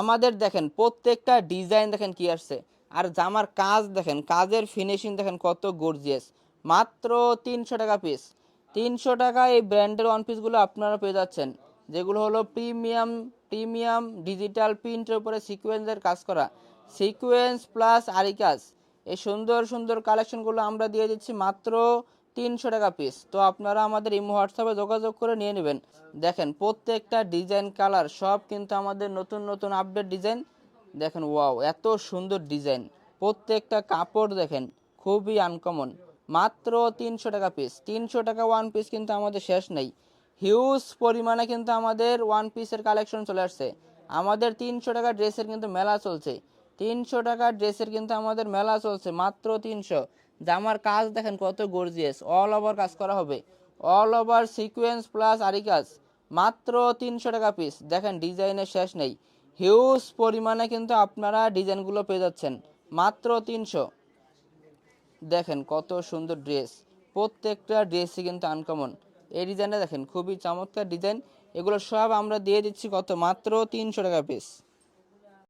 আমাদের দেখেন, প্রত্যেকটা ডিজাইন দেখেন কি আসছে? আর জামার কাজ দেখেন, কাজের ফিনিশিং দেখেন কত গর্জিয়াস মাত্র তিনশো টাকা পিস তিনশো টাকা এই ব্র্যান্ডের ওয়ান পিসগুলো আপনারা পেয়ে যাচ্ছেন, যেগুলো হলো প্রিমিয়াম প্রিমিয়াম ডিজিটাল প্রিন্টের উপরে সিকোয়েন্সের কাজ করা। সিকোয়েন্স প্লাস আরি কাজ। এই সুন্দর সুন্দর কালেকশনগুলো আমরা দিয়ে দিচ্ছি মাত্র তিনশো টাকা পিস তো আপনারা আমাদের ইমো হোয়াটসঅ্যাপে যোগাযোগ করে নিয়ে নেবেন। দেখেন, প্রত্যেকটা ডিজাইন কালার সব কিন্তু আমাদের নতুন নতুন আপডেট ডিজাইন দেখেন ওয়াও এত সুন্দর ডিজাইন প্রত্যেকটা কাপড় দেখেন, খুবই আনকমন মাত্র তিনশো টাকা পিস তিনশো টাকা ওয়ান পিস কিন্তু আমাদের শেষ নেই। হিউজ পরিমাণে কিন্তু আমাদের ওয়ান পিসের কালেকশন চলে আসছে। আমাদের তিনশো টাকা ড্রেসের কিন্তু মেলা চলছে। তিনশো টাকার ড্রেসের কিন্তু আমাদের মেলা চলছে, মাত্র তিনশো। জামার কাজ দেখেন কত গর্জিয়াস অল ওভার কাজ করা হবে। অল ওভার সিকোয়েন্স প্লাস আরি কাজ মাত্র তিনশো টাকা পিস দেখেন ডিজাইনের শেষ নেই। হিউজ পরিমাণে কিন্তু আপনারা ডিজাইনগুলো পেয়ে যাচ্ছেন। মাত্র তিনশো। দেখেন কত সুন্দর ড্রেস প্রত্যেকটা ড্রেসই কিন্তু আনকমন এই ডিজাইনটা দেখেন খুবই চমৎকার ডিজাইন এগুলো সব আমরা দিয়ে দিচ্ছি কত? মাত্র তিনশো টাকা পিস